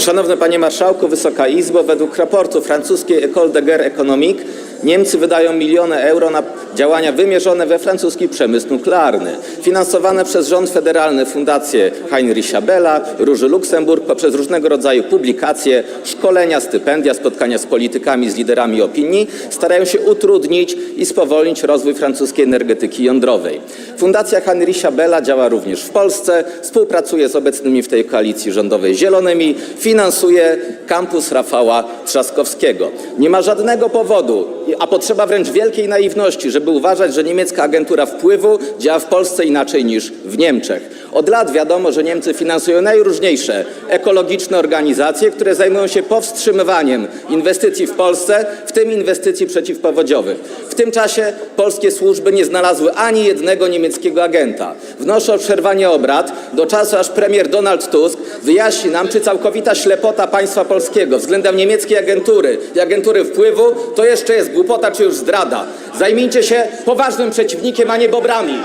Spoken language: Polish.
Szanowny Panie Marszałku, Wysoka Izbo, według raportu francuskiej École de Guerre Économique Niemcy wydają miliony euro na działania wymierzone we francuski przemysł nuklearny, finansowane przez rząd federalny fundacje Heinricha Bella, Róży Luksemburg poprzez różnego rodzaju publikacje, szkolenia, stypendia, spotkania z politykami, z liderami opinii starają się utrudnić i spowolnić rozwój francuskiej energetyki jądrowej. Fundacja Heinricha Bella działa również w Polsce, współpracuje z obecnymi w tej koalicji rządowej Zielonymi, finansuje kampus Rafała Trzaskowskiego. Nie ma żadnego powodu, a potrzeba wręcz wielkiej naiwności, żeby uważać, że niemiecka agentura wpływu działa w Polsce inaczej niż w Niemczech. Od lat wiadomo, że Niemcy finansują najróżniejsze ekologiczne organizacje, które zajmują się powstrzymywaniem inwestycji w Polsce, w tym inwestycji przeciwpowodziowych. W tym czasie polskie służby nie znalazły ani jednego niemieckiego agenta. Wnoszę o przerwanie obrad do czasu, aż premier Donald Tusk wyjaśni nam, czy całkowita ślepota państwa polskiego względem niemieckiej agentury i agentury wpływu to jeszcze jest głupota, czy już zdrada. Zajmijcie się poważnym przeciwnikiem, a nie bobrami.